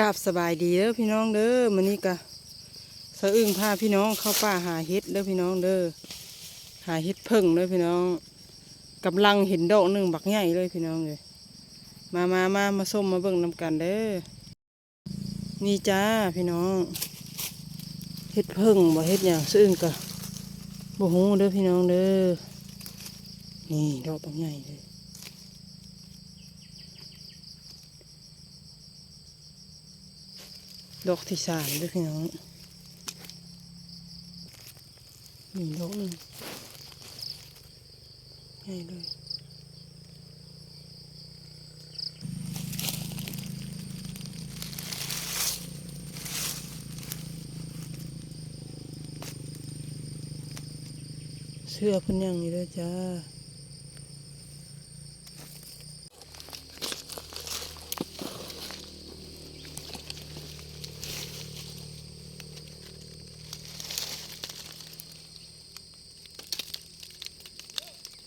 กราบสบายดีเด้อพี่น้องเด้อมื้อนี้ก็สะอึ้งพาพี่น้องเข้าป่าหาเห็ดเด้อพี่น้องเด้อหาเห็ดเพิ่งเด้อพี่น้องกำลังเห็นดอกหนึ่งบักใหญ่เลยพี่น้องเลยมามามามาส้มมาเบิ่งนำกันเด้อนี่จ้าพี่น้องเห็ดเพิ่งบ่เห็ดหยังสะอึ้งก็บ่ฮู้เด้อพี่น้องเด้อนี่ดอกบักใหญ่เลย ดอกที่สามด้วยพี่น้องนี่ดอกหนึ่งใหญ่เลยเสื้อพิ่นยังอยู่เลยจ้า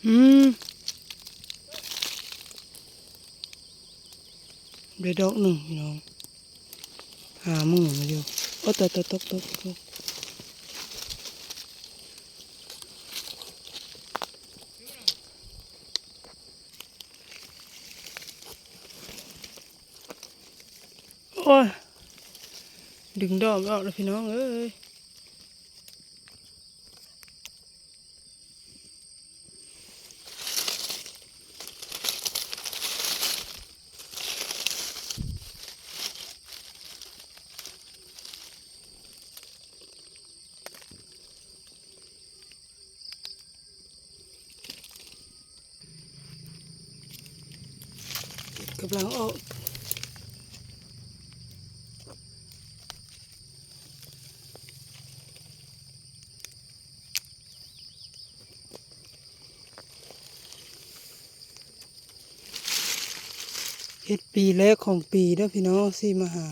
อืมได้ดอกหนึ่งพี่น้องหามือมาอยู่โอ้ตกตกตกตกตกโอ้ย ดึงดอกไม่ออกเลยพี่น้องเอ้ย กำลังออกเฮ็ดปีแรกของปีเด้อพี่น้องสิมาหา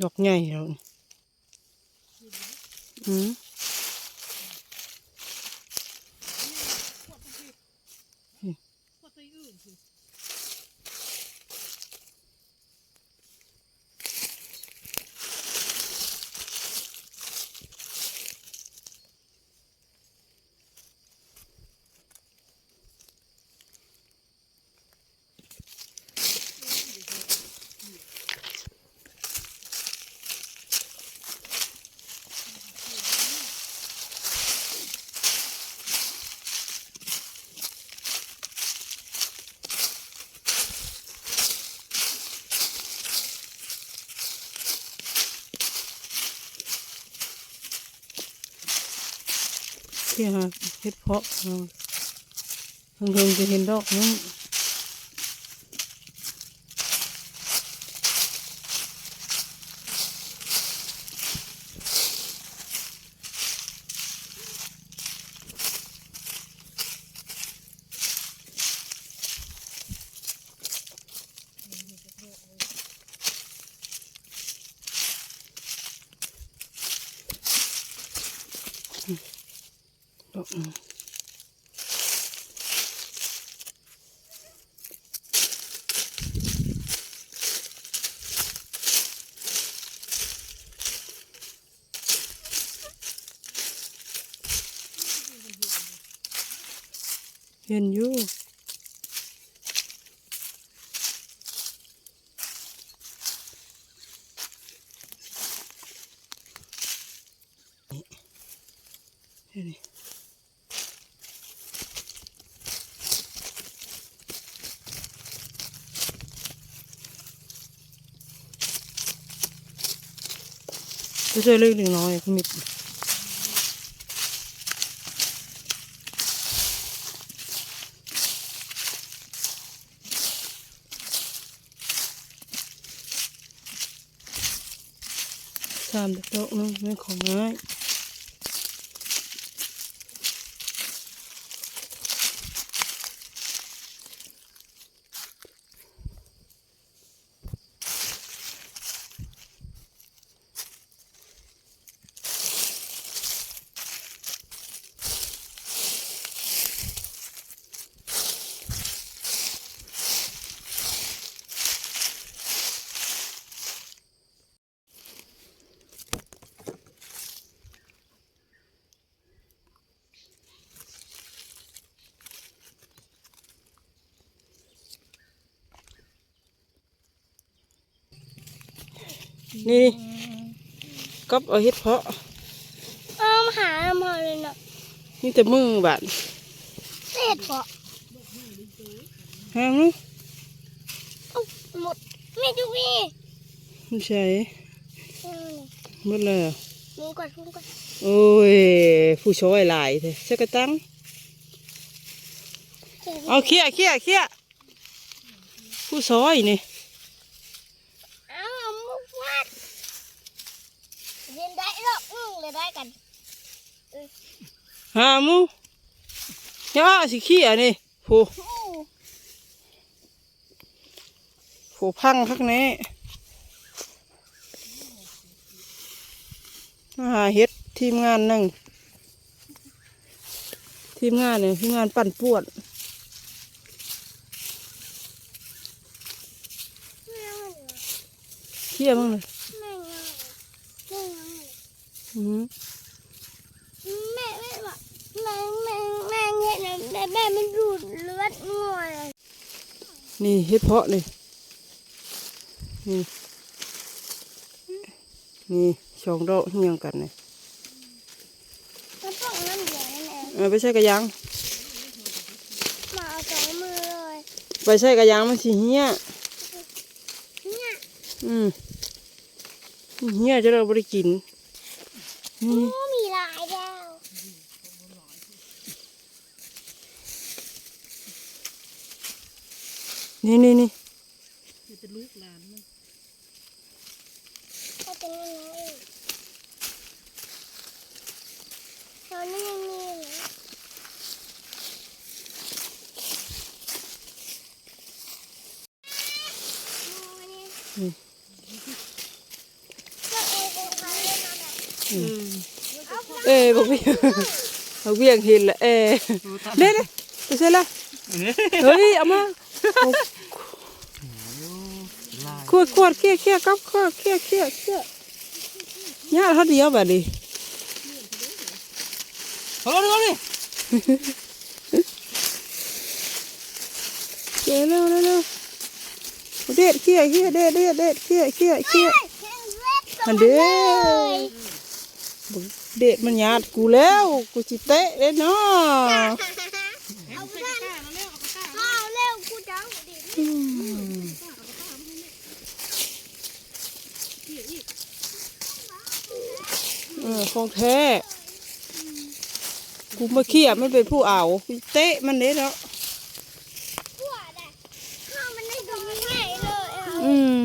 ดอกใหญ่แล้วอืม เที่ฮะเฮ็ดเพาะเพิ่งเพิ่งจะเห็นดอกนึง เห็นอยู่เจะช่วยเล็กๆน้อยคุณมิตรสามดอกหนึงไม่ของง่าย นี่ก๊อบเอาเฮ็ดเพาะเอามาหาหมอเลยเนาะนี่แต่มือบาดเศษเปาะหางนู้เอาหมดไม่ดูพี่ไม่ใช่เอาเลยหมดเลยเหรอมึงก่อนมึงก่อนโอ้ยผู้ช่วยหลายเถอะเสกกระตังเก็บเอาเขี้ยเขี้ยเขี้ยผู้ซอยนี่ เอามุกวาดเรียนได้หรอกมึงเลย ได้กันหามูย่าสิขี้ยนี่ผู้โอ้ผู้พังคักนี้มาหาเฮ็ดทีมงานหนึ่งทีมงานเนี่ยทีมงานปั่นปวดแม่มันเหรอเขี้ยมั้งเลย แม่ยังแม่ยัง อือ แม่แม่บอกแม่แม่แม่เงี้ยนะแม่แม่มันดูดเลือดงัวเลยนี่เฮ็ดเพาะนี่นี่นี่สองดอกเหี่ยงกันนี่มันต้องน้ำเดียวนั่นเองเอาไปใช้กระยังมาเอาสองมือเลยไปใช้กระยังมันสิเหี้ยเนี่ยอืมเหี้ยจะเราบริกินโอ้ นี่มีหลายดาวนี่นี่นี่ก็จะนั่นนะอีกตอนนี้ยังมีเหรอโอ้ยก็เออเป็นใครเล่นมาแบบ เอ้ยบอกพี่บอกพี่ยังเห็นละเอ้ยเด้เด้ไปใช่ละเฮ้ยเอามาขวดขวดเคี้ยเคี้ยกับขวดเคี้ยเคี้ยเคี้ยญาติเขาเดียวแบบนี้เอาเลยเอาเลยเจ๊เร็วเร็วเร็วเด็ดเคี้ยเคี้ยเด็ดเด็ดเด็ดเคี้ยเคี้ยเคี้ยอันเด้อ เด็ดมันหยาดกูแล้ว กูจิเตะเลยเนาะเอาไปก้าเร็วเอาเร็วกูจะเอาดิเออองแท้กูมาเขี่ยไม่เป็นผู้เอากูเตะมันเด้เนาะอืม